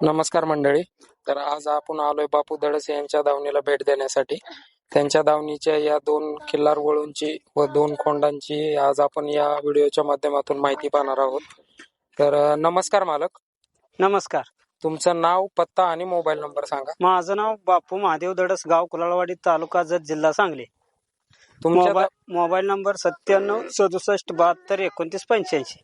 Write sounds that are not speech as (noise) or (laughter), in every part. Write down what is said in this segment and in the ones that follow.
नमस्कार मंडळी. तर आज आपण आलोय बापू दडसे यांच्या दावणीला भेट देण्यासाठी. त्यांच्या दावणीच्या या दोन किल्लार वळूंची व दोन खोंडांची आज आपण या व्हिडिओच्या माध्यमातून माहिती पाहणार आहोत. तर अं, नमस्कार मालक. नमस्कार. तुमचं नाव पत्ता आणि मोबाईल नंबर सांगा. माझं नाव बापू महादेव दडस गाव कुलाळवाडी तालुका जत जिल्हा सांगली. तुमच्या मोबाईल मोबाईल नंबर सत्त्याण्णव सदुसष्ट बहात्तर एकोणतीस पंच्याऐंशी.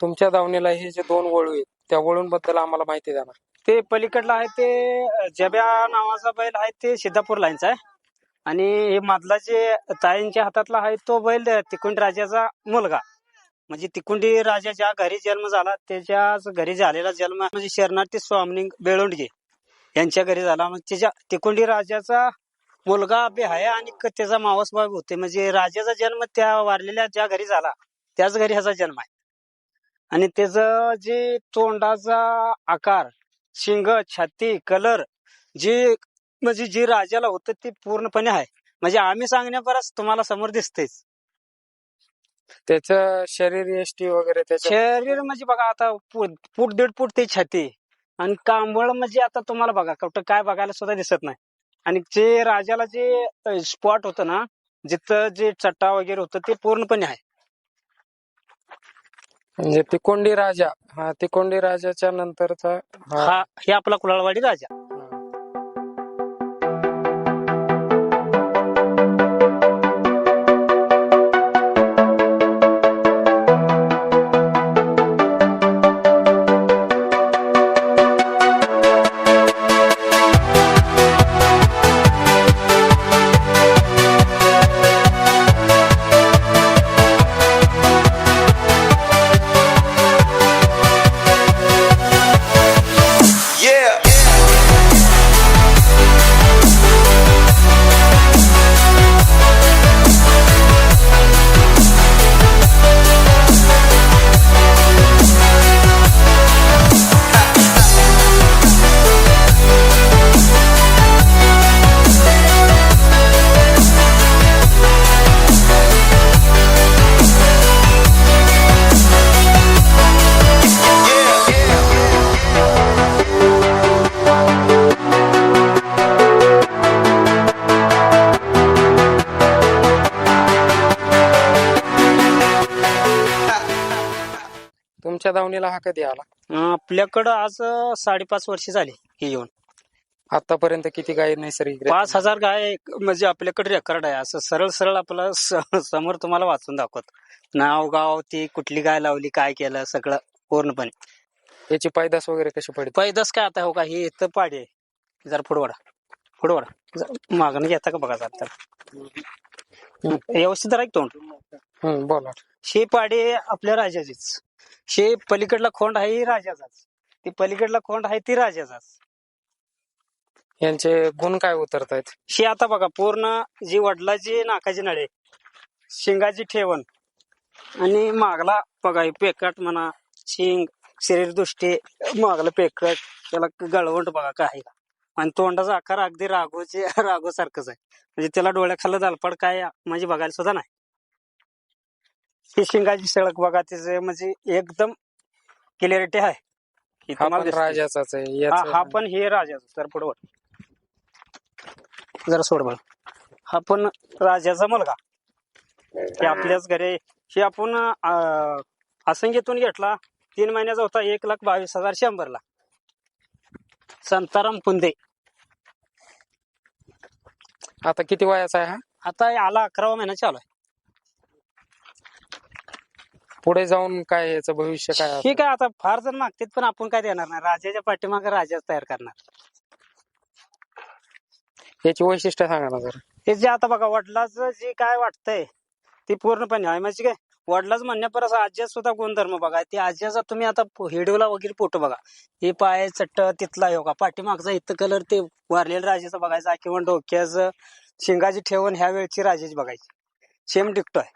तुमच्या दावणीला हे जे दोन वळू आहेत त्या वळूंबद्दल आम्हाला माहिती द्या ना. ते पलीकडला आहे ते जब्या नावाचा बैल आहे ते सिद्धापूर लाईनचा आहे. आणि हे मधला जे ताईंच्या हातातला आहे तो बैल तिकुंडी राजाचा मुलगा. म्हणजे तिकुंडी राजा ज्या घरी जन्म झाला त्याच्याच घरी झालेला जन्म म्हणजे शरणार्थी स्वामी बेळोंडगे यांच्या घरी झाला. म्हणजे त्याच्या तिकुंडी राजाचा मुलगा बे आहे आणि त्याचा मावस भाऊ होते. म्हणजे राजाचा जन्म त्या वारलेल्या ज्या घरी झाला त्याच घरी ह्याचा जन्म आहे. आणि त्याचं जे तोंडाचा आकार शिंग छाती कलर जे म्हणजे जे राजाला होतं ते पूर्णपणे आहे. म्हणजे आम्ही सांगण्यापर्यंत तुम्हाला समोर दिसतेच. त्याचं शरीर एष्टी वगैरे शरीर म्हणजे बघा आता फूट फूट दीड फूट ते छाती. आणि कांबळ म्हणजे आता तुम्हाला बघा कुठं काय बघायला सुद्धा दिसत नाही. आणि जे राजाला जे स्पॉट होतं ना जिथं जे चट्टा वगैरे होतं ते पूर्णपणे आहे. म्हणजे तिकोंडी राजा. हा तिकोंडी राजाच्या नंतरचा हा हा हे आपला कुलाळवाडी राजा. तुमच्या दावणीला हा कधी आला आपल्याकडं आज अं, साडेपाच वर्ष झाली हे येऊन. आतापर्यंत किती गायी नैसर्गिक पाच हजार गाय म्हणजे आपल्याकडे रेकॉर्ड आहे. असं सरळ सरळ आपलं स- समोर तुम्हाला वाचून दाखवत. नाव गाव ती कुठली गाय लावली काय केलं सगळं पूर्णपणे. याची पैदास वगैरे कशी पडते पैदस काय आता हो का? हे इथं पाडी. आहे जरा फुडवाडा फुडवाडा मागणं घेता का बघा जरा त्याला. व्यवस्थित राहील तोंड. हम्म बोला. शे पाडी आपल्या राजाचीच. शे पलीकडला खोंड आहे राजाचाच. ती पलीकडला खोंड आहे ती राजाचाच. यांचे गुण काय उतरत आहेत शे आता बघा पूर्ण जी वडिलाची नाकाची नळे शिंगाची ठेवण आणि मागला बघा हे पेकट म्हणा शिंग शरीर दृष्टी मागला पेकट त्याला गळवंट बघा काय आहे. आणि तोंडाचा आकार अगदी राघोचे (laughs) राघो सारखंच आहे. म्हणजे त्याला डोळ्याखालं जालपड काय म्हणजे बघायला सुद्धा नाही. ही शिंगाची सळक बघा तिचे म्हणजे एकदम क्लिअरिटी आहे. ही हा तुम्हाला पण दिसते. राजाचाच आहे हा याचं- हा पण. हे राजाचा तर पुढे जरा सोड बघ हा पण राजाचा मुलगा. हे आपल्याच घरी हे आपण अं, असंख्येतून घेतला तीन महिन्याचा होता एक लाख बावीस हजार शंभरला. संताराम पुंदे आता किती वयाचा आहे हा? आता आला अकरावा महिना चालू आहे. पुढे जाऊन काय याचं भविष्य काय आहे? हे काय आता फार जण मागतात पण आपण काय देणार नाही. राजाच्या पाठीमागे राजाच तयार करणार. याची वैशिष्ट्य सांगा ना जरा. हे जे आता बघा वडिलाचं जे काय वाटतंय ते पूर्णपणे आहे. म्हणजे काय? वडिलाच म्हणण्यापर्यंत आज्या सुद्धा गुणधर्म बघा. ते आज्याचा तुम्ही आता हिडोला वगैरे फोटो बघा. हे पाय चट्ट तिथला योगा पाठीमागचा इथं कलर ते वारलेल्या राजाचा बघायचा किंवा डोक्याचं शिंगाची ठेवण ह्या वेळची राजाची बघायची. सेम डिक्टो आहे.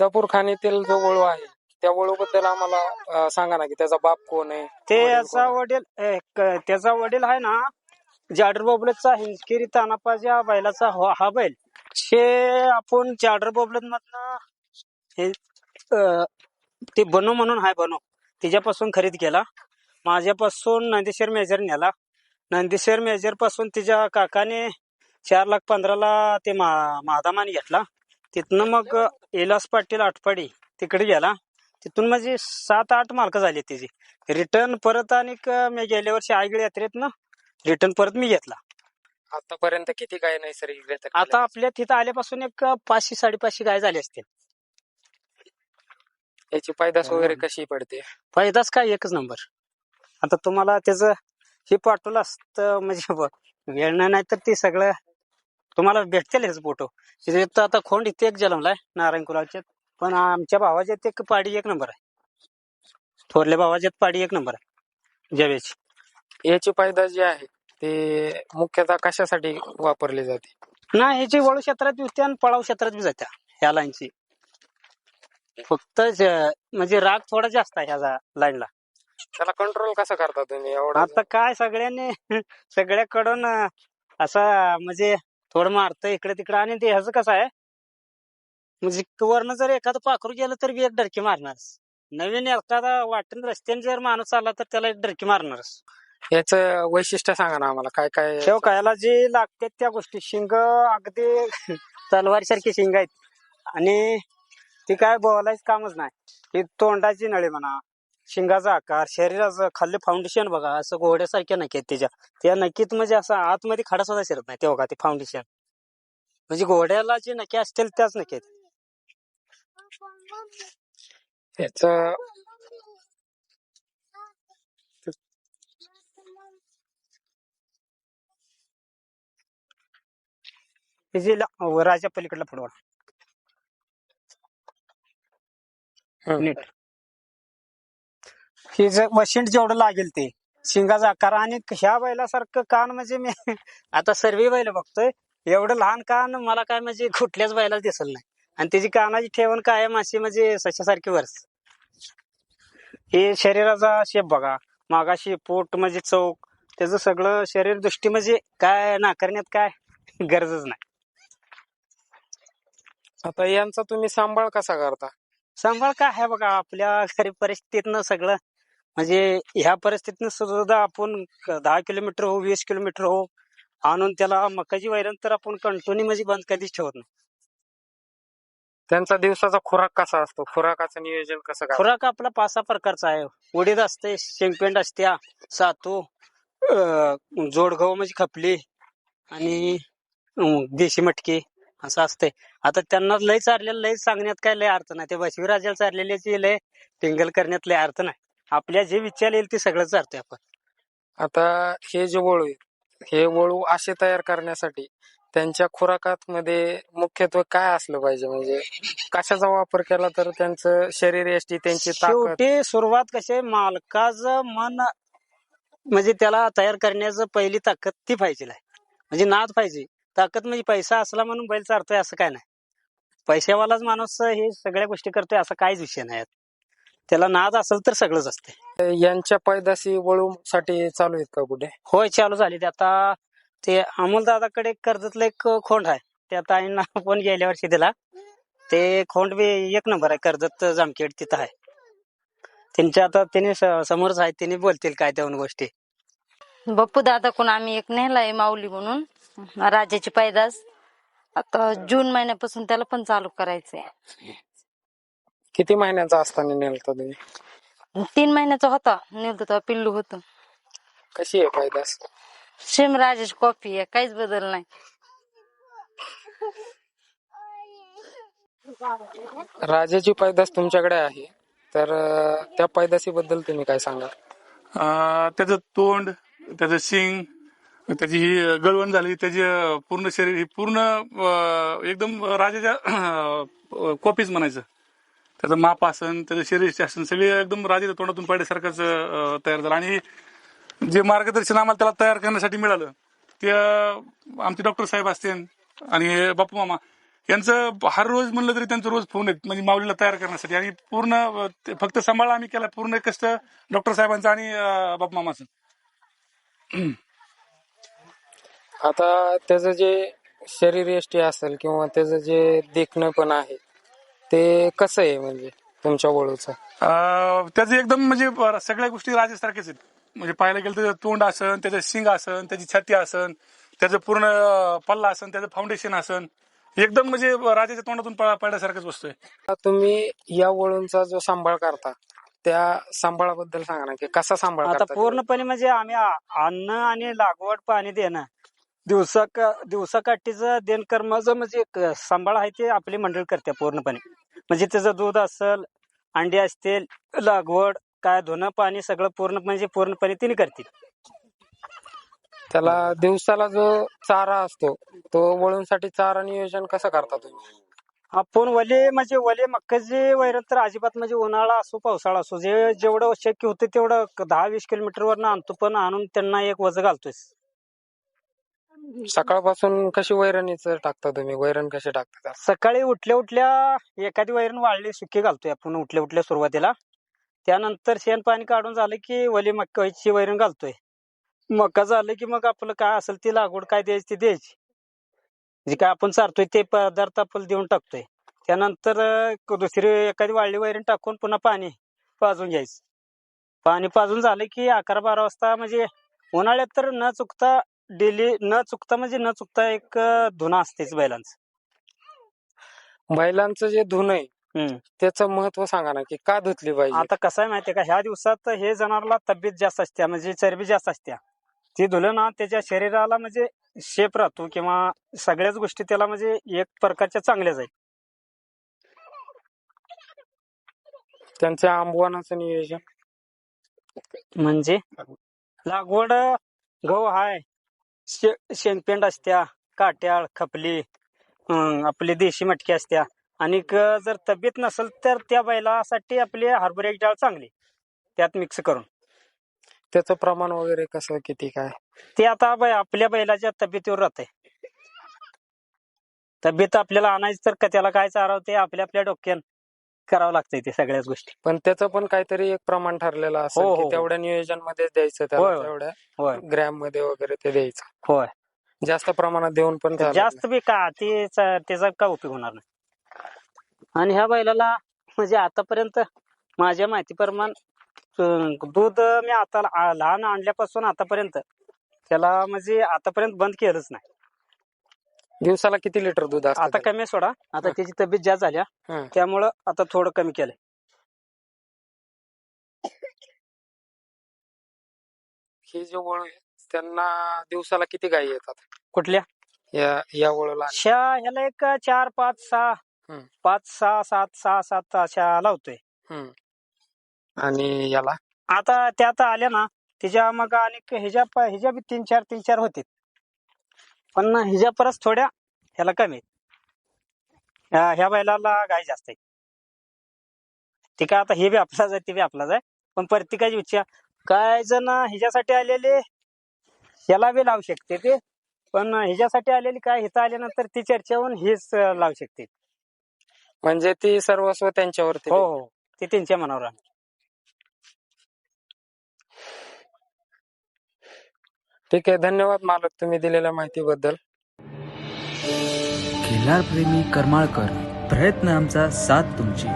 सिद्धापूर खाणीतील जो वळू आहे त्या वळूबद्दल आम्हाला अं, सांगा ना की त्याचा बाप कोण आहे? ते वडील ए, क- त्याचा वडील आहे ना जाडर बोबलतचा हिंदकिरी तानापाच्या बैलाचा हो- हा बैल. शे आपण जाडर बोबलत मधनं हे अ, ते बनू म्हणून आहे बनू. तिच्यापासून खरेदी केला. माझ्यापासून नंदीशेर मेजर नेला. नंदीशेर मेजरपासून तिच्या काकाने चार लाख पंधराला ते मा- महादामाने घेतला. तिथनं मग इलास पाटील आटपाडी तिकडे गेला. तिथून माझी सात आठ मालकं झाली त्याची रिटर्न परत आणि मी गेल्या वर्षी आयगड यात्रेत ना रिटर्न परत मी घेतला. आतापर्यंत किती काय नैसर्गिक आता आपल्या तिथं आल्यापासून एक पाचशे साडेपाचशे गाय झाली असतील. याची पैदास वगैरे कशी पडते? फायदाच काय एकच नंबर. आता तुम्हाला त्याचं हे पाठवलं असतं म्हणजे वेळ नाही तर ते सगळं तुम्हाला भेटतील हेच फोटो तिथे आता खोंड इथे एक जन्मलाय नारायण कुलाच्या पण आमच्या भावाच्यात एक पाडी एक नंबर आहे. थोरल्या भावाच्यात पाडी एक नंबर आहे जवेची याची पैदास जी आहे ते मुख्यतः कशासाठी वापरली जाते? ना ह्याची वळू क्षेत्रात बी होती आणि पळाव क्षेत्रात बी जात्या ह्या लाईनची. फक्त म्हणजे राग थोडा जास्त आहे ह्या लाईनला. त्याला कंट्रोल कसा करता तुम्ही? एवढा आता काय सगळ्यांनी सगळ्याकडून असा म्हणजे थोडं मारतं इकडे तिकडे. आणि ते ह्याचं कसं आहे? म्हणजे वरनं जर एखादं पाखरू गेलं तर बी एक डरकी मारणारच. नवीन एखादा वाटण रस्त्याने जर माणूस आला तर त्याला एक डरकी मारणारच. याच वैशिष्ट्य सांगा ना आम्हाला. काय काय शेव खायला जे लागतात त्या गोष्टी. शिंग अगदी तलवार सारखी शिंग आहेत. आणि ती काय बोलायचं कामच नाही. ही तोंडाची नळी म्हणा शिंगाचा आकार शरीराचं खाल्ले फाउंडेशन बघा असं घोड्यासारख्या नक्की आहेत त्याच्या त्या नक्कीत म्हणजे असं आतमध्ये खडा सुद्धा शिरत नाही ते बघा ते फाउंडेशन म्हणजे घोड्याला जे नक्की असतील त्याच नक्की आहेत. राजा पलीकडला फुटबॉल नीट. जे मशीन जेवढं लागेल ते. शिंगाचा आकार आणि ह्या बैलासारखं कान म्हणजे मी (laughs) आता सर्व बैल बघतोय. एवढं लहान कान मला काय म्हणजे कुठल्याच बैला दिसल नाही. आणि त्याची कानाची ठेवण कायम अशी म्हणजे सशासारखी वर्ष हे शरीराचा शेप बघा. मागाशी पोट म्हणजे चौक. त्याचं सगळं शरीर दृष्टी म्हणजे काय नाकारण्यात काय (laughs) गरजच नाही. आता यांचा तुम्ही सांभाळ कसा करता? सांभाळ काय आहे बघा आपल्या गरीब परिस्थितीतनं सगळं म्हणजे ह्या परिस्थितीनं सुद्धा आपण दहा किलोमीटर हो वीस किलोमीटर हो आणून त्याला मकाची वैरण तर आपण कंटिन्यू म्हणजे बंद कधीच ठेवत नाही. त्यांचा दिवसाचा खुराक कसा असतो? खुराकाचं नियोजन कसं खुराक आपला पाच सहा प्रकारचा आहे. उडीद असते शेंगपेंड असत्या सातू जोडगव म्हणजे खपली आणि अं, देशी मटकी असं असते. आता त्यांना लय चारलेलं लय सांगण्यात काय लय अर्थ नाही. ते बसवीराजाला चारलेल्याची लय टिंगल करण्यात लय अर्थ नाही. आपल्या जे विचार येईल ते सगळं चारतोय आपण. आता हे जे वळू आहेत हे वळू असे तयार करण्यासाठी त्यांच्या खुराकात मध्ये मुख्यत्वे काय असलं पाहिजे? म्हणजे कशाचा वापर केला तर त्यांचं शरीर यष्टी त्यांची ताकद? शेवटी सुरुवात कशी मालकाचं मन म्हणजे त्याला तयार करण्याचं पहिली ताकद ती पाहिजे म्हणजे नाद पाहिजे. ताकद म्हणजे पैसा असला म्हणून बैल चारतोय असं काय नाही. पैशावालाच माणूस हे सगळ्या गोष्टी करतोय असं काहीच विषय नाही. त्याला नाद असेल तर सगळंच असते यांच्या पैदाशी वळू साठी चालू आहेत का कुठे? होय चालू झाली. ते आता ते अमोल दादाकडे कर्जतलं एक खोंड आहे. त्या ताईंना आपण गेल्या वर्षी दिला. ते खोंड बी एक नंबर आहे. कर्जत जामखेड तिथं आहे. त्यांच्या आता त्यांनी स- समोरच आहेत त्यांनी बोलतील काय त्याहून गोष्टी. बप्पू दादा कोण? आम्ही एक नेलाय माऊली म्हणून. राजाची पैदास. आता जून महिन्यापासून त्याला पण चालू करायचंय. किती महिन्याचा असताना नेलता तुम्ही? तीन महिन्याचा होता. नेलतो तेव्हा पिल्लू होत. कशी आहे पैदास सेम राजाची कॉफी आहे. काहीच बदल नाही. राजाची पैदास तुमच्याकडे आहे. तर अं, त्या पैदाशी बद्दल तुम्ही काय सांगा अं, त्याचं तोंड त्याचं शिंग त्याची ही गळवण झाली. त्याची पूर्ण शरीर ही पूर्ण अं, एकदम राजाच्या कॉपीच म्हणायचं. त्याचं माप आसन त्याचं शरीर आसन सगळे एकदम राजेच्या तोंडातून पाडल्यासारखंच तयार झालं. आणि जे मार्गदर्शन आम्हाला त्याला तयार करण्यासाठी मिळालं ते आमचे डॉक्टर साहेब असतील आणि बापू मामा यांचं हर रोज म्हणलं तरी त्यांचं रोज फोन आहेत म्हणजे माऊलीला तयार करण्यासाठी. आणि पूर्ण ते फक्त सांभाळ आम्ही केला पूर्ण कष्ट डॉक्टर साहेबांचं आणि अं, बाप मामाचं. आता त्याचं जे शरीर एष्टी असेल किंवा त्याचं जे देखणं पण आहे ते कसं आहे म्हणजे तुमच्या वळूचं? अं, त्याचं एकदम म्हणजे सगळ्या गोष्टी राजेसारखेच आहेत. म्हणजे पाहायला गेलं तर त्याचं तोंड असन त्याचं शिंग असन त्याची छाती असन त्याचं पूर्ण अं, पल्ला असन त्याचं फाउंडेशन असन. एकदम म्हणजे राजाच्या तोंडातून पळ- पळण्यासारखंच वस्तू आहे. तुम्ही या वळूंचा जो सांभाळ करता त्या सांभाळाबद्दल सांगा ना की कसा सांभाळ आता करता पूर्णपणे म्हणजे आम्ही आ- अन्न आणि लागवड पाणी देणं दिवसा दिवसाकाठीचं देण कर्माचं म्हणजे क- सांभाळ आहे ते आपली मंडळ करते पूर्णपणे. म्हणजे त्याचं दूध असेल अंडी असतील लागवड काय धुणं पाणी सगळं पूर्ण म्हणजे पूर्णपणे तिने करते त्याला दिवसाला जो चारा असतो तो वळूंसाठी चारा नियोजन कसं करता तुम्ही? आपण वले म्हणजे वले मक्काचे वैरण तर अजिबात म्हणजे उन्हाळा असो पावसाळा असो जे जेवढं शक्य होतं तेवढं दहा वीस किलोमीटर वरनं आणतो पण आणून त्यांना एक वज घालतोय सकाळपासून कशी वैरणीच टाकता तुम्ही? वैरण कशी टाकता सकाळी उठल्या उठल्या एखादी वैरण वाळली सुके घालतोय आपण उठल्या उठल्या सुरुवातीला. त्यानंतर शेण पाणी काढून झालं की वली मक्काची वैरण घालतोय. मका झालं की मग आपलं काय असेल ती लागवड काय द्यायची ती द्यायची. जे काय आपण चारतोय ते पदार्थ आपण देऊन टाकतोय. त्यानंतर दुसरी एखादी वाळली वैरण टाकून पुन्हा पाणी पाजून घ्यायचं. पाणी पाजून झालं की अकरा बारा वाजता म्हणजे उन्हाळ्यात तर न चुकता डेली न चुकता म्हणजे न चुकता एक धुणं असतेच बैलांचं. बैलांचं जे धुणं आहे हम्म. त्याचं महत्त्व सांगा ना की का धुतली पाहिजे? आता कसं आहे माहितीये का? ह्या दिवसात हे जनावरला तब्येत जास्त असते म्हणजे चरबी जास्त असते ती धुलं ना त्याच्या शरीराला म्हणजे शेप राहतो किंवा सगळ्याच गोष्टी त्याला म्हणजे एक प्रकारच्या चांगल्याच आहेत. त्यांच्या आंबवानाचं नियोजन? म्हणजे? लागवड गहू हाय शे शेंगपेंड असत्या काट्याळ खपली आपली देशी मटकी असत्या. आणि जर तब्येत नसेल तर त्या बैलासाठी आपली हरभऱ्याची डाळ चांगली. त्यात मिक्स करून. त्याचं प्रमाण वगैरे कसं किती काय? ते आता बै- आपल्या बैलाच्या तब्येतीवर राहते तब्येत आपल्याला आणायची तर त्याला काय चारावं ते आपल्या आपल्या डोक्यान करावं लागतंय ते सगळ्याच गोष्टी पण त्याचं पण काहीतरी एक प्रमाण ठरलेलं असेल हो, की हो. तेवढ्या नियोजनमध्ये द्यायचं होय, त्याला होय. तेवढ्या होय ग्रॅममध्ये वगैरे ते द्यायचं होय जास्त प्रमाणात देऊन पण चालत जास्त बी का ते च- त्याचा का उपयोग होणार नाही आणि ह्या बैलाला म्हणजे आतापर्यंत माझ्या माहितीप्रमाण अं, दूध मी आता लहान आणल्यापासून आतापर्यंत त्याला म्हणजे आतापर्यंत बंद केलंच नाही. दिवसाला किती लिटर दूध असतं आता? कमी सोडा आता हं. त्याची तब्येत जास्त झाल्या हं. त्यामुळं आता थोडं कमी केलंय हे जे वळू आहे त्यांना दिवसाला किती गायी येतात कुठल्या या या वळूला अशा ह्याला एक चार पाच सहा. पाच सहा सात सहा सात अशा लावतोय हम्म. आणि याला आता त्यात आल्या ना त्याच्या मग आणि ह्याच्या प- ह्याच्या बी तीन चार तीन चार होते पण ह्याच्या परस थोड्या ह्याला कमी आहेत. ह्या बैलाला गाय जास्त आहे. ते काय आता हे बी आपलाच आहे ते बी आपलाच आहे. पण प्रत्येकाची इच्छा. काय जण ह्याच्यासाठी आलेले ह्याला बी लावू शकते ते. पण ह्याच्यासाठी आलेली काय हिथं आल्यानंतर ती चर्चा होऊन हेच लावू शकते. म्हणजे ती सर्वस्व त्यांच्यावरती हो हो. ते त्यांच्या मनावर आहे. ठीक आहे धन्यवाद मालक तुम्ही दिलेल्या माहितीबद्दल. खिल्लारप्रेमी करमाळकर प्रयत्न आमचा साथ तुमची.